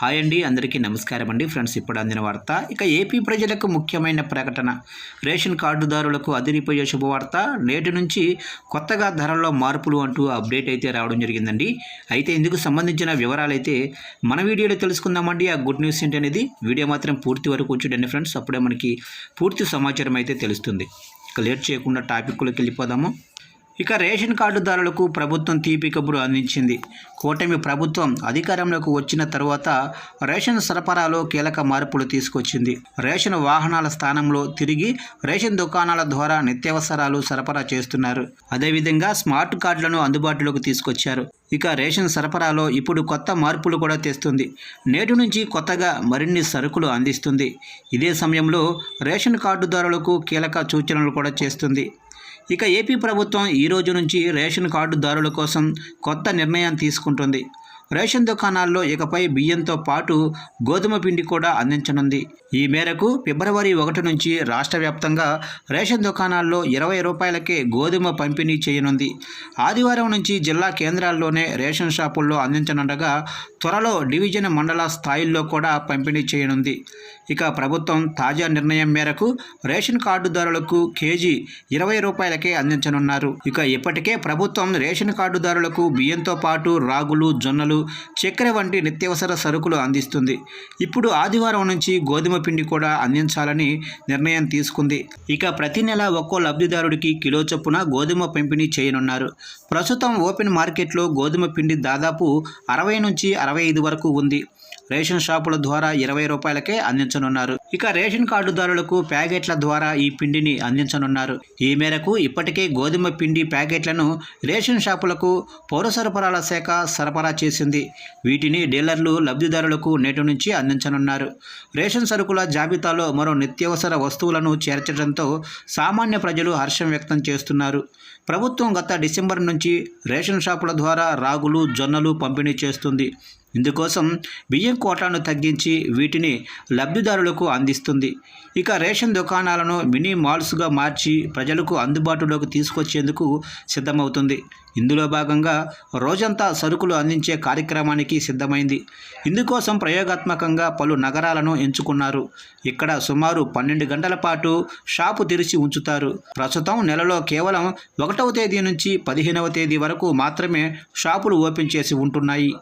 Hi అండి అందరికీ నమస్కారం అండి. ఫ్రెండ్స్ ఇప్పుడు అందిన వార్త ఇక ఏపీ ప్రజలకు ముఖ్యమైన ప్రకటన. రేషన్ కార్డుదారులకు అదిరిపోయే శుభవార్త నేటి నుంచి కొత్తగా ధరల్లో మార్పులు అంటూ అప్డేట్ అయితే రావడం జరిగిందండి. అయితే ఇందుకు సంబంధించిన వివరాలు అయితే మన వీడియోలో తెలుసుకుందామండి. ఆ గుడ్ న్యూస్ ఏంటి అనేది వీడియో మాత్రం పూర్తి వరకు చూడండి ఫ్రెండ్స్. అప్పుడే మనకి పూర్తి సమాచారం అయితే తెలుస్తుంది. ఇక లేట్ చేయకుండా టాపిక్లోకి వెళ్ళిపోదాము. ఇక రేషన్ కార్డుదారులకు ప్రభుత్వం తీపి కబురు అందించింది. కూటమి ప్రభుత్వం అధికారంలోకి వచ్చిన తరువాత రేషన్ సరఫరాలో కీలక మార్పులు తీసుకొచ్చింది. రేషన్ వాహనాల స్థానంలో తిరిగి రేషన్ దుకాణాల ద్వారా నిత్యావసరాలు సరఫరా చేస్తున్నారు. అదేవిధంగా స్మార్ట్ కార్డులను అందుబాటులోకి తీసుకొచ్చారు. ఇక రేషన్ సరఫరాలో ఇప్పుడు కొత్త మార్పులు కూడా తెస్తుంది. నేటి నుంచి కొత్తగా మరిన్ని సరుకులు అందిస్తుంది. ఇదే సమయంలో రేషన్ కార్డుదారులకు కీలక సూచనలు కూడా చేస్తుంది. ఇక ఏపీ ప్రభుత్వం ఈ రోజు నుంచి రేషన్ కార్డుదారుల కోసం కొత్త నిర్ణయం తీసుకుంటుంది. రేషన్ దుకాణాల్లో ఇకపై బియ్యంతో పాటు గోధుమ పిండి కూడా అందించనుంది. ఈ మేరకు ఫిబ్రవరి ఒకటి నుంచి రాష్ట్ర వ్యాప్తంగా రేషన్ దుకాణాల్లో ఇరవై రూపాయలకే గోధుమ పంపిణీ చేయనుంది. ఆదివారం నుంచి జిల్లా కేంద్రాల్లోనే రేషన్ షాపుల్లో అందించనుండగా త్వరలో డివిజన్ మండల స్థాయిల్లో కూడా పంపిణీ చేయనుంది. ఇక ప్రభుత్వం తాజా నిర్ణయం మేరకు రేషన్ కార్డుదారులకు కేజీ ఇరవై రూపాయలకే అందించనున్నారు. ఇక ఇప్పటికే ప్రభుత్వం రేషన్ కార్డుదారులకు బియ్యంతో పాటు రాగులు జొన్నలు చక్కెర వంటి నిత్యావసర సరుకులు అందిస్తుంది. ఇప్పుడు ఆదివారం నుంచి గోధుమ పిండి కూడా అందించాలని నిర్ణయం తీసుకుంది. ఇక ప్రతి నెల ఒక్కో లబ్ధిదారుడికి కిలో చొప్పున గోధుమ పంపిణీ చేయనున్నారు. ప్రస్తుతం ఓపెన్ మార్కెట్లో గోధుమ పిండి దాదాపు అరవై నుంచి అరవై ఐదు వరకు ఉంది. రేషన్ షాపుల ద్వారా ఇరవై రూపాయలకే అందించనున్నారు. ఇక రేషన్ కార్డుదారులకు ప్యాకెట్ల ద్వారా ఈ పిండిని అందించనున్నారు. ఈ మేరకు ఇప్పటికే గోధుమ పిండి ప్యాకెట్లను రేషన్ షాపులకు పౌర సరఫరాల శాఖ సరఫరా చేసింది. వీటిని డీలర్లు లబ్ధిదారులకు నేటి నుంచి అందించనున్నారు. రేషన్ సరుకుల జాబితాలో మరో నిత్యావసర వస్తువులను చేర్చడంతో సామాన్య ప్రజలు హర్షం వ్యక్తం చేస్తున్నారు. ప్రభుత్వం గత డిసెంబర్ నుంచి రేషన్ షాపుల ద్వారా రాగులు జొన్నలు పంపిణీ చేస్తుంది. ఇందుకోసం బియ్యం కోటాను తగ్గించి వీటిని లబ్ధిదారులకు అందిస్తుంది. ఇక రేషన్ దుకాణాలను మినీ మాల్స్గా మార్చి ప్రజలకు అందుబాటులోకి తీసుకొచ్చేందుకు సిద్ధమవుతుంది. ఇందులో భాగంగా రోజంతా సరుకులు అందించే కార్యక్రమానికి సిద్ధమైంది. ఇందుకోసం ప్రయోగాత్మకంగా పలు నగరాలను ఎంచుకున్నారు. ఇక్కడ సుమారు పన్నెండు గంటల పాటు షాపు తెరిచి ఉంచుతారు. ప్రస్తుతం నెలలో కేవలం ఒకటవ తేదీ నుంచి పదిహేనవ తేదీ వరకు మాత్రమే షాపులు ఓపెన్ చేసి ఉంటున్నాయి.